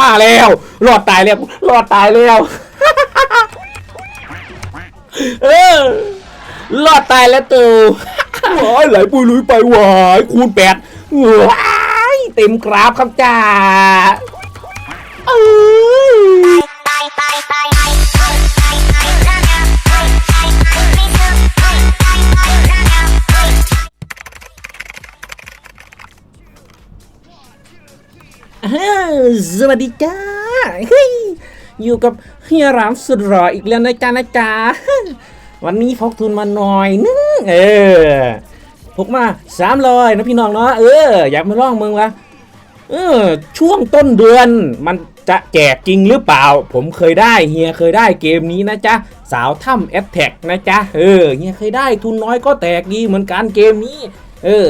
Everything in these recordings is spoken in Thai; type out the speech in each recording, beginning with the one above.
มาแล้วรอดตายแล้วรอดตายแล้วเออรอดตายแล้วตูว้ายไหลปุยลุยไปหวายคูณแปดว้ายเต็มกราฟครับจ้าเออ สวัสดีจ้าเฮ้ยอยู่กับเฮียรามสุดหล่ออีกแล้วนะจ๊ะนะจ๊ะวันนี้พกทุนมาหน่อยนึงเออพกมาสามร้อยนะพี่น้องเนาะเอออยากมาลองมึงวะเออช่วงต้นเดือนมันจะแจกจริงหรือเปล่า ผมเคยได้เฮียเคยได้เกมนี้นะจ๊ะ สาวถ้ำแอตแทกนะจ๊ะ เออเฮียเคยได้ทุนน้อยก็แตกดีเหมือนกันเกมนี้ เออ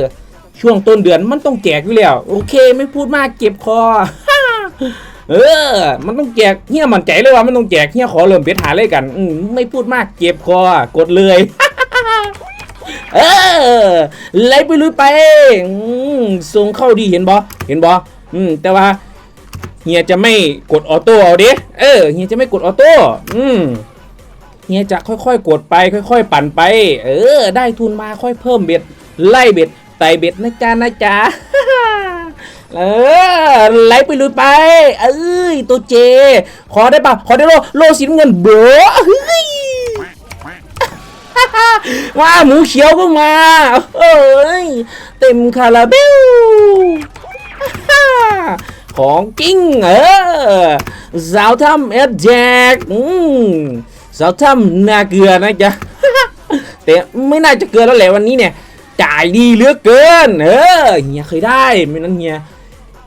ช่วงต้นเดือนมันต้องแจกอยู่แล้ว โอเคไม่พูดมากเก็บคอ เออ มันต้องแจกเฮียมันใจเลยว่ามันต้องแจกเฮียขอเริ่มเบ็ดหาเลยกันอืไม่พูดมากเก็บคอกดเลย เออไล่ไปลุยไปส่งเข้าดีเห็นบอเห็นบออืม แต่ว่าเฮียจะไม่กดออโต้เอาดิเออเฮียจะไม่กดออโต้อืมเฮียจะค่อยๆ กดไป ค่อย ๆ ปั่นไป เออ ได้ทุนมาค่อยเพิ่มเบ็ดไล่เบ็ดไต่เบ็ดนะจ๊ะนะจ๊ะ เออไล่ไปลุยไป เอ้ยตัวเจ ขอได้ปะขอได้โลโลสีน้ำเงินเบอเฮ้ยว่าหมูเขียวก็มาเอ้ยเต็มคาราเบลของจริงเออสาวทำเอ็ดแจกอืมสาวทำนาเกลือนะจ๊ะแต่ไม่น่าจะเกินแล้วแหละวันนี้เนี่ยจ่ายดีเหลือเกิน เออเฮียเคยได้ ไม่นั้นเฮีย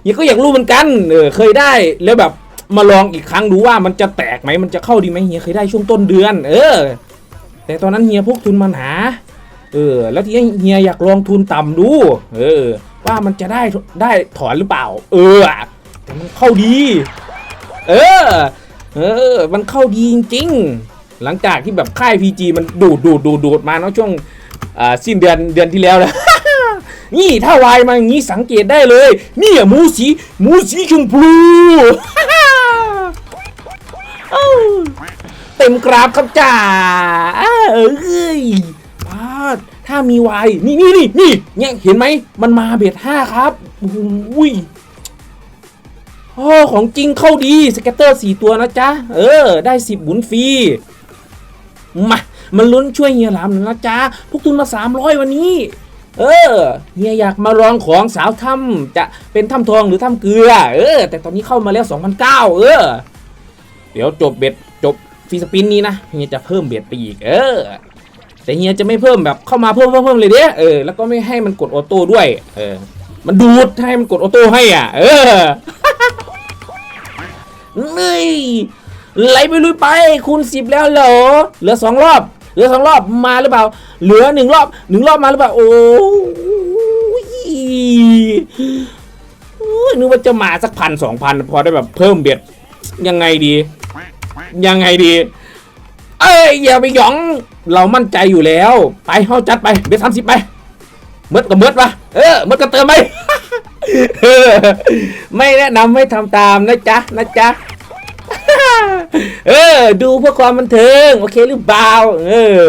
เฮียก็อยากรู้เหมือนกันเออเคยได้แล้วแบบมาลองอีกครั้งดูว่ามันจะแตกไหมมันจะเข้าดีไหมเฮียเคยได้ช่วงต้นเดือน เออ แต่ตอนนั้นเฮียพกทุนมาหา เออ แล้วทีนี้เฮียอยากลองทุนต่ำดู เออ ว่ามันจะได้ได้ถอนหรือเปล่า เออแต่มันเข้าดี เออ เออ มันเข้าดีจริงๆหลังจากที่แบบค่ายพีจีมันดูดดูดดูดดูดมาเนาะช่วงอ่าสิ้นเดือนเดือนที่แล้วแหละ นี่ถ้าวายมาอย่างนี้สังเกตได้เลย นี่อะหมูสีหมูสีชมพูเต็มกราบครับจ้าเอ้ยพาดถ้ามีวายนี่นี่นี่นี่เนี่ยเห็นไหมมันมาเบียดห้าครับอุ้ยโอ้ของจริงเข้าดีสเก็ตเตอร์สี่ตัวนะจ๊ะ เออ ได้สิบบุญฟรีมามันลุ้นช่วยเฮียหลามหน่อยนะจ๊ะ พวกทุนมาสามร้อยวันนี้ เออเฮียอยากมาลองของสาวถ้ำจะเป็นถ้ำทองหรือถ้ำเกลือ เออ แต่ตอนนี้เข้ามาแล้ว2,009เออ เดี๋ยวจบเบ็ดจบฟรีสปินนี้นะเฮียจะเพิ่มเบ็ดไปอีก เออ แต่เฮียจะไม่เพิ่มแบบเข้ามาเพิ่มเพิ่มเพิ่มเลยเด้เออแล้วก็ไม่ให้มันกดออโต้ด้วย เออ มันดูดให้มันกดออโต้ให้อะ เออนี่ไหลไปลุยไปคูณสิบแล้วเหรอเหลือสองรอบ เหลือสองรอบมาหรือเปล่า เหลือหนึ่งรอบหนึ่งรอบมาหรือเปล่า โอ้ยโอ้ยนึกว่าจะมาสักพันสองพันพอได้แบบเพิ่มเบ็ดยังไงดี ยังไงดี เอ้ยอย่าไปหยอง เรามั่นใจอยู่แล้ว ไปเข้าจัดไปเบ็ดสามสิบไปเมดกับเมดปะเออเมดก็เติมไปไม่แนะนำไม่ทำตามนะจ๊ะนะจ๊ะ เออ ดูเพื่อความบันเทิง โอเคหรือเปล่าเออ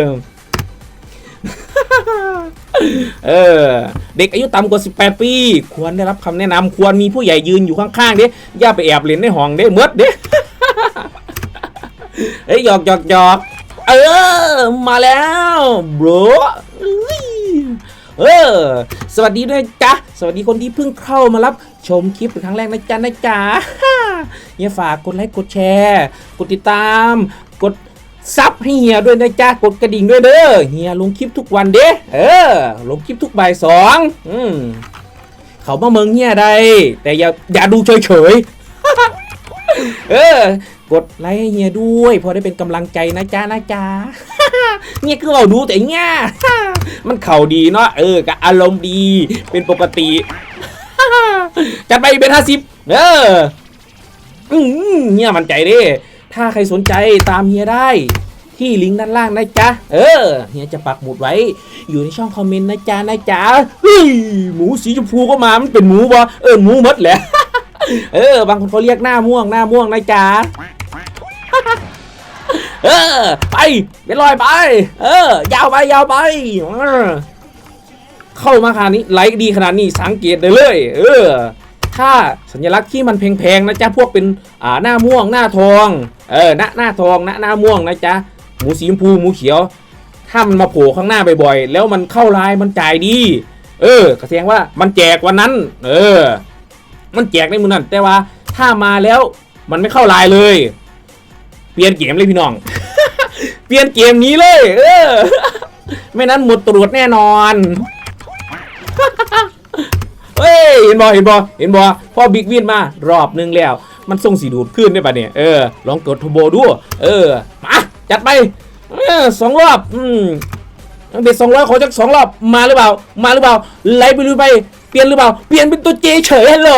เออ เด็กอายุต่ำกว่า 18 ปี ควรได้รับคำแนะนำควรมีผู้ใหญ่ยืนอยู่ข้างๆเด้อย่าไปแอบเล่นในห้องเด้เมดเด้เอ้ยหยอกหยอกหยอกเออ มาแล้วบรเออ สวัสดีด้วยจ๊ะสวัสดีคนที่เพิ่งเข้ามารับ ชมคลิปเป็นครั้งแรกนะจ๊ะนะจ๊ะอย่าฝากกดไลค์กดแชร์ กดติดตาม กดซับให้เฮียด้วยนะจ๊ะกดกระดิ่งด้วยเด้อเฮียลงคลิปทุกวันเด้เออลงคลิปทุกบ่ายสองอืมเขามาเมืองเฮียได้แต่อย่าอย่าดูเฉยๆเออกดไลค์ให้เฮียด้วย พอได้เป็นกำลังใจนะจ๊ะนะจ๊ะเนี่ยคือเราดูแต่เนี่ยมันเข่าดีเนาะเออกับอารมณ์ดีเป็นปกติ จัดไปเป็นห้าสิบเออเฮียมันใจด้ถ้าใครสนใจตามเฮียได้ที่ลิงก์ด้านล่างนะจ๊ะ เออ เฮียจะปักหมุดไว้ อยู่ในช่องคอมเมนต์นะจ๊ะนะจ๊ะเฮ้ยหมูสีชมพูก็มา มันเป็นหมูบ่เออหมูมดแหละ เออ บางคนเขาเรียกหน้าม่วงหน้าม่วงนะจ๊ะ เออ ไปเป็นลอยไป เออ ยาวไปยาวไป เข้ามาขนาดนี้ไลค์ดีขนาดนี้สังเกตได้เลย เออ ถ้าสัญลักษณ์ที่มันแพงๆนะจ๊ะพวกเป็นอ่าหน้าม่วงหน้าทอง เออหน้าหน้าทองหน้าหน้าม่วงนะจ๊ะหมูสีชมพูหมูเขียว ถ้ามันมาโผล่ข้างหน้าบ่อยๆแล้วมันเข้าลน์มันจ่ายดี เออก็แสดงว่ามันแจกวันนั้น เออ มันแจกในมือนั่นแต่ว่าถ้ามาแล้วมันไม่เข้าลน์เลย เปลี่ยนเกมเลยพี่น้อง เปลี่ยนเกมนี้เลย เออ ไม่นั้นหมดตรวจแน่นอน เฮ้ยเห็นบอเห็นบอเห็นบอพอบิ๊กวินมารอบนึงแล้ว มันส่งสีดูดขึ้นได้ปะเนี่ยเออลองกดทูโบดู เออมาจัดไปสองรอบอืมเบ็ดสองร้อยขอจักสองรอบมาหรือเปล่า มาหรือเปล่าไล่ไปหรือไปเปลี่ยนหรือเปล่าเปลี่ยนเป็นตัวเจเฉยฮัลโหล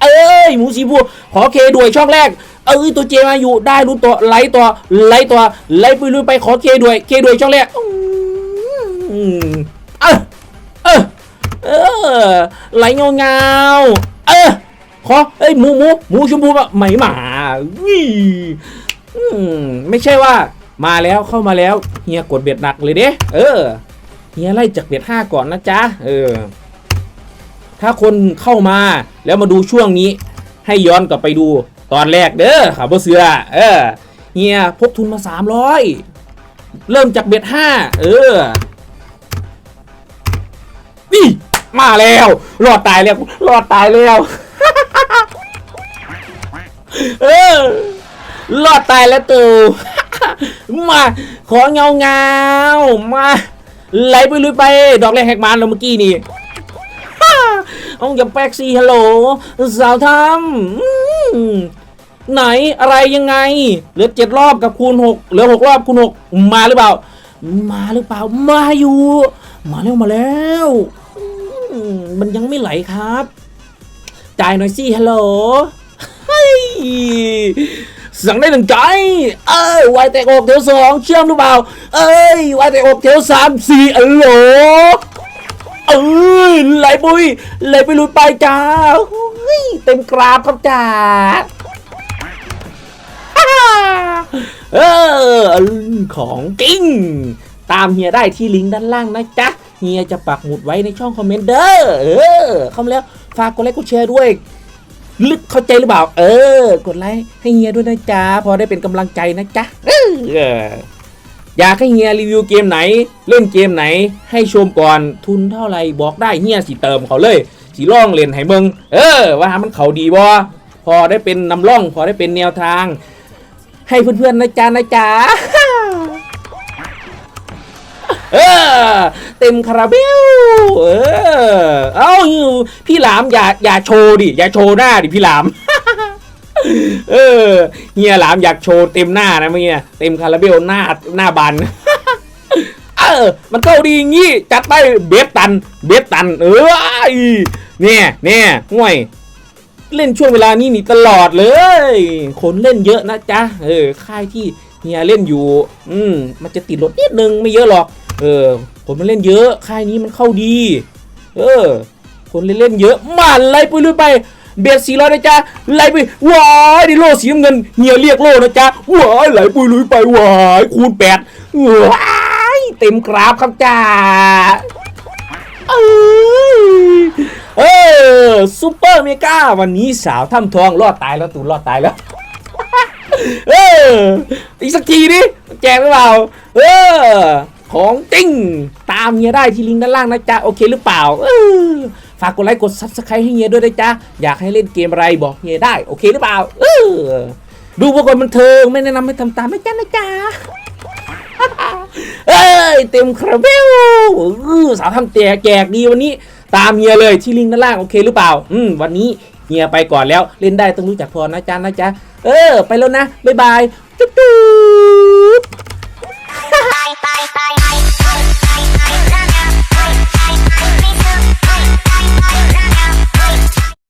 เอ้ยหมูสีบัวขอเคด้วยช่องแรกเอ้ยตัวเจมาอยู่ได้รู้ตัวไล่ตัวไล่ตัวไล่ไปลุยไปขอเคด้วยเคด้วยช่องแรกอื เออไหลเงาเงาเออขอเอ้ยหมูหมูหมูชมพูแบบไหมหมาวิอืมไม่ใช่ว่า มาแล้วเข้ามาแล้วเฮียกดเบ็ดหนักเลยเด้เออเฮียไล่จากเบ็ดห้าก่อนนะจ๊ะเออ ถ้าคนเข้ามาแล้วมาดูช่วงนี้ ให้ย้อนกลับไปดูตอนแรกเด้อขับเสือเออเฮียพกทุนมาสามร้อยเริ่มจากเบ็ดห้าเออนี่ มาแล้วรอดตายแล้วรอดตายแล้วเออรอดตายแล้วตูมาขอเงาเงามาไหลไปลุยไปดอกแรกแหกมานเราเมื่อกี้นี่เอาอย่าแป๊กซี่ฮัลโหลสาวทำไหนอะไรยังไง เหลือเจ็ดรอบกับคูณหกเหลือหกรอบคูณหกมาหรือเปล่า มาหรือเปล่า มาอยู่ มาแล้วมาแล้ว มันยังไม่ไหลครับ จ่ายหน่อยสิฮัลโหลเฮ้ยสั่งได้หนึ่งใจ เอ้ยวายแตกอกแถวสองเชื่อมหรือเปล่า เอ้ยวายแตกอกแถวสามสี่อัลโหลเอ้ยไหลปุยไหลไปลุยไปจ้าเฮ้ยเต็มกราบครับจ้าฮ่าเออของจริง ตามเฮียได้ที่ลิงก์ด้านล่างนะจ๊ะ ฮียจะปักหมุดไว้ในช่องคอมเมนต์เด้อเออเข้ามาแล้วฝากกดไลค์กดแชร์ด้วยลึกเข้าใจหรือเปล่า เออ กดไลค์ให้เฮียด้วยนะจ๊ะ พอได้เป็นกำลังใจนะจ๊ะเอออยากให้เฮียรีวิวเกมไหน เล่นเกมไหน ให้ชมก่อนทุนเท่าไหร่บอกได้เฮียสิเติมเขาเลยสีล่องเล่นให้เบิงเออ ว่ามันเขาดีบ่พอได้เป็นนำร่อง พอได้เป็นแนวทาง ให้เพื่อนๆนะจ๊ะนะจ๊ะ เออเต็มคาราเบลเออเอ้าพี่หลามอย่าอย่าโชว์ดิอย่าโชว์หน้าดิพี่หลามเออเฮียหลามอยากโชว์เต็มหน้านะเมื่อกี้เต็มคาราเบลหน้าหน้าบันเออ มันเข้าดีงงี้จัดไปเบสตัน เบสตัน เออเนี่ยเนี่ยห่วย เล่นช่วงเวลานี้นี่ตลอดเลย คนเล่นเยอะนะจ๊ะ เออ ค่ายที่เฮียเล่นอยู่ อืม มันจะติดรถนิดนึงไม่เยอะหรอก เออคนมันเล่นเยอะค่ายนี้มันเข้าดี เออ คนเล่นเล่นเยอะมาไล่ไปลุยไปเบียดสี่ร้อยนะจ๊ะไล่ไปว้ายดิโลสีน้ำเงินเฮียเรียกโลนะจ๊ะว้ายไหลไปลุยไปว้ายคูณแปดว้ายเต็มกราฟครับจ้าเอ้ยเออซูเปอร์เมกาวันนี้สาวถ้ำทองรอดตายแล้วตูนรอดตายแล้วเอออีกสักทีดิแจกหรือเปล่าเออ ของจริง ตามเฮียได้ที่ลิงก์ด้านล่างนะจ๊ะ โอเคหรือเปล่าเออฝากกดไลค์กด subscribe ให้เฮียด้วยนะจ๊ะ อยากให้เล่นเกมอะไรบอกเฮียได้ โอเคหรือเปล่าเออดูประกอบบันเทิงไม่แนะนำให้ทำตามนะจ๊ะนะจ๊ะเอ้ยเต็มคาราเบลสาวทำแจกแจกดีวันนี้ ตามเฮียเลยที่ลิงก์ด้านล่างโอเคหรือเปล่า อืมวันนี้เฮียไปก่อนแล้วเล่นได้ต้องรู้จักพอนะจ๊ะนะจ๊ะเออ ไปแล้วนะบ๊ายบายจุ๊บ